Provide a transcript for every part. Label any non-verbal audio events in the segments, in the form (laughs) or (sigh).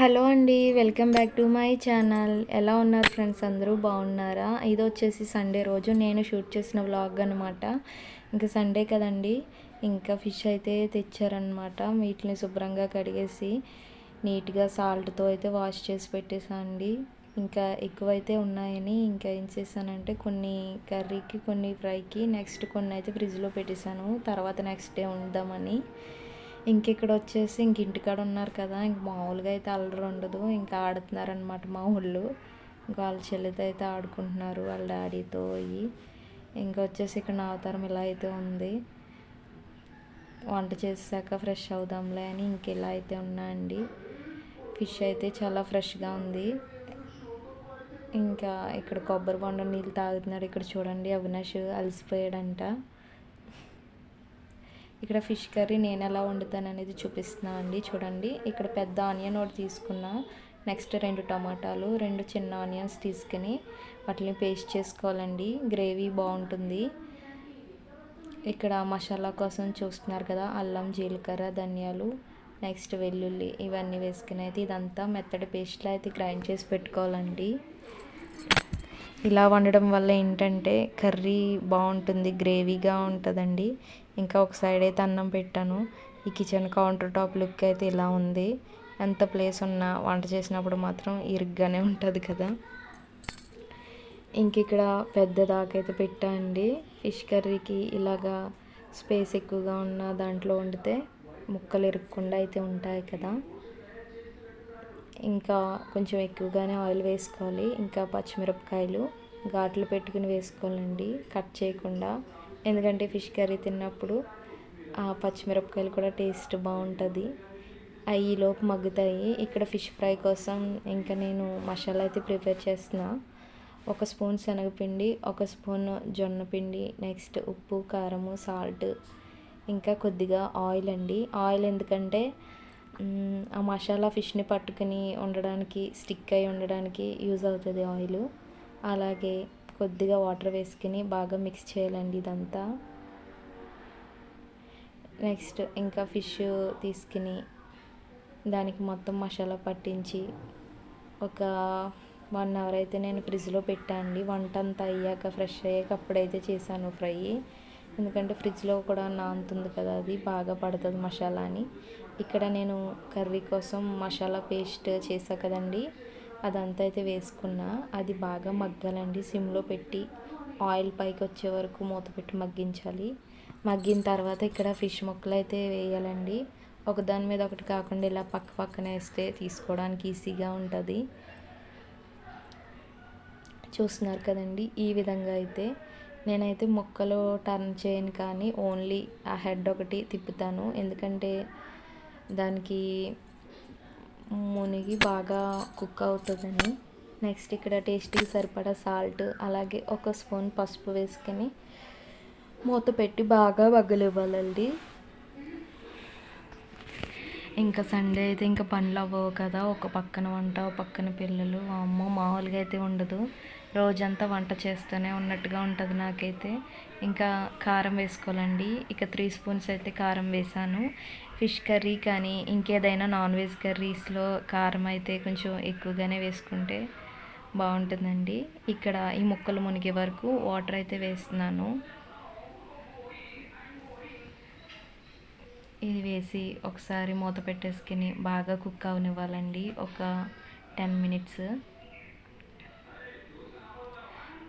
Hello అండి welcome back to my channel. ఎలా ఉన్నారు ఫ్రెండ్స్? అందరూ బాగున్నారా? ఇది వచ్చేసి సండే రోజు. నేను షూట్ చేసిన వ్లాగ్ అనమాట ఇంకా సండే కదండి. ఇంకా ఫిష్ అయితే తెచ్చారనమాట వీటిని శుభ్రంగా కడిగేసి నీట్గా సాల్ట్తో అయితే వాష్ చేసి పెట్టేసాండి ఇంకా ఎక్కువైతే ఉన్నాయని ఇంకా ఏం చేశానంటే కొన్ని కర్రీకి కొన్ని ఫ్రైకి నెక్స్ట్ కొన్ని అయితే ఫ్రిడ్జ్లో పెట్టేశాను. తర్వాత నెక్స్ట్ డే ఉందామని ఇంక ఇక్కడ వచ్చేసి ఇంక ఇంటికాడ ఉన్నారు కదా ఇంక మామూలుగా అయితే అల్లరి ఉండదు. ఇంకా ఆడుతున్నారనమాట మా ఊళ్ళు. ఇంకా వాళ్ళ చెల్లితో అయితే ఆడుకుంటున్నారు వాళ్ళ డాడీతో అయ్యి. ఇంకా వచ్చేసి ఇక్కడ నా అవతారం ఇలా అయితే ఉంది. వంట చేసాక ఫ్రెష్ అవుదాంలే అని ఇంక ఇలా అయితే ఉన్నా అండి. ఫిష్ అయితే చాలా ఫ్రెష్గా ఉంది. ఇంకా ఇక్కడ కొబ్బరి బొండ నీళ్ళు తాగుతున్నాడు ఇక్కడ చూడండి అవినాష్ అలసిపోయాడంట. ఇక్కడ ఫిష్ కర్రీ నేను ఎలా వండుతాను అనేది చూపిస్తున్నా అండి. చూడండి ఇక్కడ పెద్ద ఆనియన్ ఒకటి తీసుకున్నా. నెక్స్ట్ రెండు టమాటాలు రెండు చిన్న ఆనియన్స్ తీసుకుని వాటిని పేస్ట్ చేసుకోవాలండి. గ్రేవీ బాగుంటుంది. ఇక్కడ మసాలా కోసం చూస్తున్నారు కదా అల్లం జీలకర్ర ధనియాలు నెక్స్ట్ వెల్లుల్లి ఇవన్నీ వేసుకుని అయితే ఇదంతా మెత్తడి పేస్ట్లో అయితే గ్రైండ్ చేసి పెట్టుకోవాలండి. ఇలా వండడం వల్ల ఏంటంటే కర్రీ బాగుంటుంది గ్రేవీగా ఉంటుందండి. ఇంకా ఒక సైడ్ అయితే అన్నం పెట్టాను. ఈ కిచెన్ కౌంటర్ టాప్ లుక్ అయితే ఇలా ఉంది. ఎంత ప్లేస్ ఉన్నా వంట చేసినప్పుడు మాత్రం ఇరుగ్గానే ఉంటుంది కదా. ఇంక ఇక్కడ పెద్ద దాకైతే పెట్టా అండి. ఫిష్ కర్రీకి ఇలాగా స్పేస్ ఎక్కువగా ఉన్న దాంట్లో వండితే ముక్కలు ఇరుక్కుండా అయితే ఉంటాయి కదా. ఇంకా కొంచెం ఎక్కువగానే ఆయిల్ వేసుకోవాలి. ఇంకా పచ్చిమిరపకాయలు ఘాట్లు పెట్టుకుని వేసుకోవాలండి. కట్ చేయకుండా. ఎందుకంటే ఫిష్ కర్రీ తిన్నప్పుడు ఆ పచ్చిమిరపకాయలు కూడా టేస్ట్ బాగుంటుంది. అవి లోపు మగ్గుతాయి. ఇక్కడ ఫిష్ ఫ్రై కోసం ఇంకా నేను మసాలా అయితే ప్రిపేర్ చేస్తున్నా. ఒక స్పూన్ శనగపిండి ఒక స్పూన్ జొన్న పిండి నెక్స్ట్ ఉప్పు కారము సాల్ట్. ఇంకా కొద్దిగా ఆయిల్ అండి. ఆయిల్ ఎందుకంటే ఆ మసాలా ఫిష్ని పట్టుకుని ఉండడానికి స్టిక్ అయి ఉండడానికి యూజ్ అవుతుంది ఆయిల్. అలాగే కొద్దిగా వాటర్ వేసుకుని బాగా మిక్స్ చేయాలండి ఇదంతా. నెక్స్ట్ ఇంకా ఫిష్ తీసుకుని దానికి మొత్తం మసాలా పట్టించి ఒక వన్ అవర్ అయితే నేను ఫ్రిడ్జ్లో పెట్టానండి. వంట అంతా అయ్యాక ఫ్రెష్ అయ్యాక అప్పుడైతే చేశాను ఫ్రై. ఎందుకంటే ఫ్రిడ్జ్లో కూడా నానుతుంది కదా అది బాగా పడుతుంది మసాలా అని ఇక్కడ నేను కర్రీ కోసం మసాలా పేస్ట్ చేసా కదండి. అదంతా అయితే వేసుకున్నా. అది బాగా మగ్గాలండి. సిమ్లో పెట్టి ఆయిల్ పైకి వచ్చే వరకు మూత పెట్టి మగ్గించాలి. మగ్గిన తర్వాత ఇక్కడ ఫిష్ ముక్కలు అయితే వేయాలండి. ఒక దాని మీద ఒకటి కాకుండా ఇలా పక్క పక్కన వేస్తే తీసుకోవడానికి ఈజీగా ఉంటుంది. చూస్తున్నారు కదండి. ఈ విధంగా అయితే నేనైతే మొక్కలు టర్న్ చేయను కానీ ఓన్లీ ఆ హెడ్ ఒకటి తిప్పుతాను. ఎందుకంటే దానికి మునిగి బాగా కుక్ అవుతుందని. నెక్స్ట్ ఇక్కడ టేస్ట్కి సరిపడా సాల్ట్ అలాగే ఒక స్పూన్ పసుపు వేసుకొని మూత పెట్టి బాగా ఇవ్వాలండి ఇంకా సండే అయితే ఇంకా పనులు అవ్వవు కదా ఒక పక్కన వంట ఒక పక్కన పిల్లలు. అమ్మ మామూలుగా అయితే ఉండదు. రోజంతా వంట చేస్తూనే ఉన్నట్టుగా ఉంటుంది నాకైతే. ఇంకా కారం వేసుకోవాలండి. ఇక త్రీ స్పూన్స్ అయితే కారం వేసాను. ఫిష్ కర్రీ కానీ ఇంకేదైనా నాన్ వెజ్ కర్రీస్లో కారం అయితే కొంచెం ఎక్కువగానే వేసుకుంటే బాగుంటుందండి. ఇక్కడ ఈ ముక్కలు మునిగే వరకు వాటర్ అయితే వేస్తున్నాను. ఇది వేసి ఒకసారి మూత పెట్టేసుకుని బాగా కుక్ అవనివ్వాలండి. ఒక టెన్ మినిట్స్.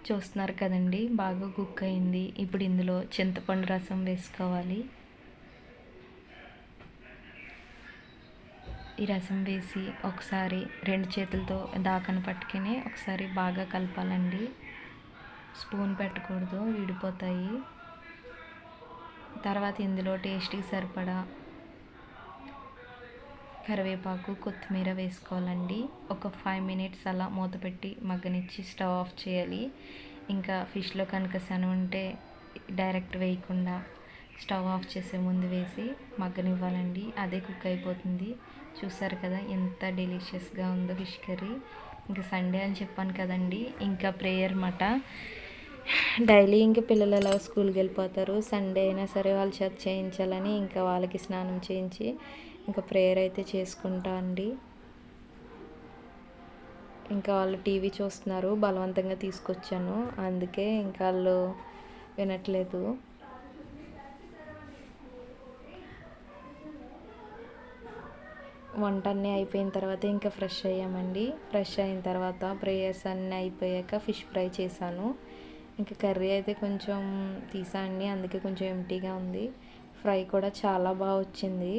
చూస్తున్నారు కదండి బాగా కుక్ అయింది. ఇప్పుడు ఇందులో చింతపండు రసం వేసుకోవాలి. ఈ రసం వేసి ఒకసారి రెండు చేతులతో దాకను పట్టుకుని ఒకసారి బాగా కలపాలండి. స్పూన్ పెట్టకూడదు విడిపోతాయి. తర్వాత ఇందులో టేస్ట్కి సరిపడా కరివేపాకు కొత్తిమీర వేసుకోవాలండి. ఒక ఫైవ్ మినిట్స్ అలా మూత పెట్టి మగ్గనిచ్చి స్టవ్ ఆఫ్ చేయాలి. ఇంకా ఫిష్లో కనుక శనం ఉంటే డైరెక్ట్ వేయకుండా స్టవ్ ఆఫ్ చేసే ముందు వేసి మగ్గనివ్వాలండి. అదే కుక్ అయిపోతుంది. చూసారు కదా ఎంత డెలిషియస్గా ఉందో ఫిష్ కర్రీ. ఇంకా సండే అని చెప్పాను కదండి. ఇంకా ప్రేయర్ మాట డైలీ ఇంకా పిల్లలు ఎలా స్కూల్కి వెళ్ళిపోతారు? సండే అయినా సరే వాళ్ళు చేత చేయించాలని ఇంకా వాళ్ళకి స్నానం చేయించి ఇంకా ప్రేయర్ అయితే చేసుకుంటా అండి. ఇంకా వాళ్ళు టీవీ చూస్తున్నారు. బలవంతంగా తీసుకొచ్చాను. అందుకే ఇంకా వాళ్ళు వినట్లేదు. వంట అన్నీ అయిపోయిన తర్వాత ఇంకా ఫ్రెష్ అయ్యామండి. ఫ్రెష్ అయిన తర్వాత ప్రేయర్స్ అన్నీ అయిపోయాక ఫిష్ ఫ్రై చేశాను. ఇంకా కర్రీ అయితే కొంచెం తీసాండి అందుకే కొంచెం ఎంటీగా ఉంది. ఫ్రై కూడా చాలా బాగా వచ్చింది.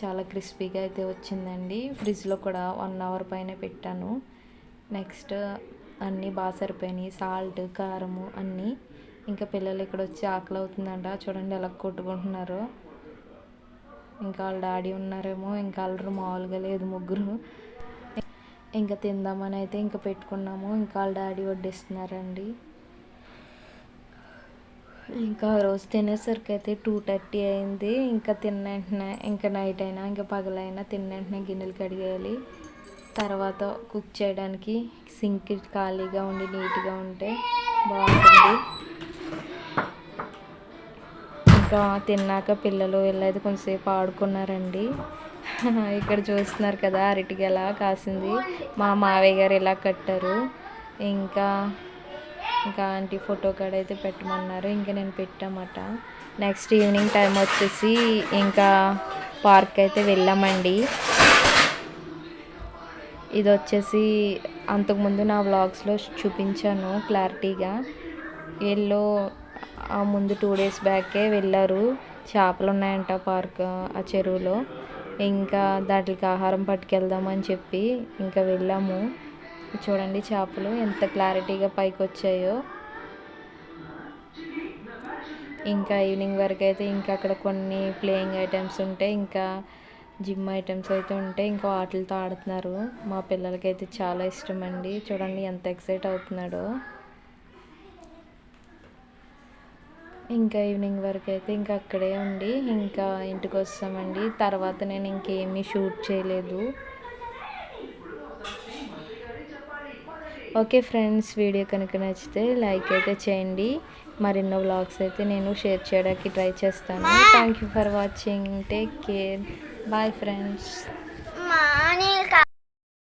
చాలా క్రిస్పీగా అయితే వచ్చిందండి. ఫ్రిడ్జ్లో కూడా వన్ అవర్ పైన పెట్టాను. నెక్స్ట్ అన్నీ బాగా సరిపోయినాయి. సాల్ట్ కారము అన్నీ. ఇంకా పిల్లలు ఇక్కడ వచ్చి ఆకలి అవుతుందంట చూడండి ఎలా కొట్టుకుంటున్నారో. ఇంకా వాళ్ళ డాడీ ఉన్నారేమో ఇంకా అల్లరు మామూలుగా లేదు ముగ్గురు. ఇంకా తిందామని అయితే ఇంకా పెట్టుకున్నాము ఇంకా వాళ్ళ డాడీ వడ్డిస్తున్నారండి. ఇంకా ఆ రోజు తినేసరికి అయితే టూ థర్టీ అయింది ఇంకా తిన్న వెంటనే ఇంకా నైట్ అయినా ఇంకా పగలైనా తిన్న వెంటనే గిన్నెలు కడిగేయాలి. తర్వాత కుక్ చేయడానికి సింక్ ఖాళీగా ఉండి నీట్గా ఉంటే బాగుంటుంది. ఇంకా తిన్నాక పిల్లలు వెళ్ళేది కొంచెంసేపు ఆడుకున్నారండి. (laughs) ఇక్కడ చూస్తున్నారు కదా అరటికి ఎలా కాసింది. మా మావయ్య గారు ఇలా కట్టారు. ఇంకా ఇంకా ఆంటీ ఫోటో కాడ అయితే పెట్టమన్నారు. ఇంకా నేను పెట్టామట. నెక్స్ట్ ఈవినింగ్ టైం వచ్చేసి ఇంకా పార్క్ అయితే వెళ్ళామండి. ఇది వచ్చేసి అంతకుముందు నా వ్లాగ్స్లో చూపించాను క్లారిటీగా. ఎల్లో ముందు టూ డేస్ బ్యాకే వెళ్ళారు. చేపలు ఉన్నాయంట పార్క్ ఆ చెరువులో. ఇంకా దాంట్లోకి ఆహారం పట్టుకెళ్దామని చెప్పి ఇంకా వెళ్ళాము. చూడండి చేపలు ఎంత క్లారిటీగా పైకి వచ్చాయో ఇంకా ఈవినింగ్ వరకు అయితే ఇంకా అక్కడ కొన్ని ప్లేయింగ్ ఐటమ్స్ ఉంటాయి ఇంకా జిమ్ ఐటమ్స్ అయితే ఉంటాయి ఇంకా వాటిలతో ఆడుతున్నారు. మా పిల్లలకైతే చాలా ఇష్టం అండి. చూడండి ఎంత ఎక్సైట్ అవుతున్నాడో. ఇంకా ఈవినింగ్ వరకు అయితే ఇంకా అక్కడే ఉండి ఇంకా ఇంటికి వస్తామండి. తర్వాత నేను ఇంకేమీ షూట్ చేయలేదు. ఓకే ఫ్రెండ్స్ వీడియో కనుక నచ్చితే లైక్ అయితే చేయండి. మరెన్నో వ్లాగ్స్ అయితే నేను షేర్ చేయడానికి ట్రై చేస్తాను. Thank you for watching take care bye friends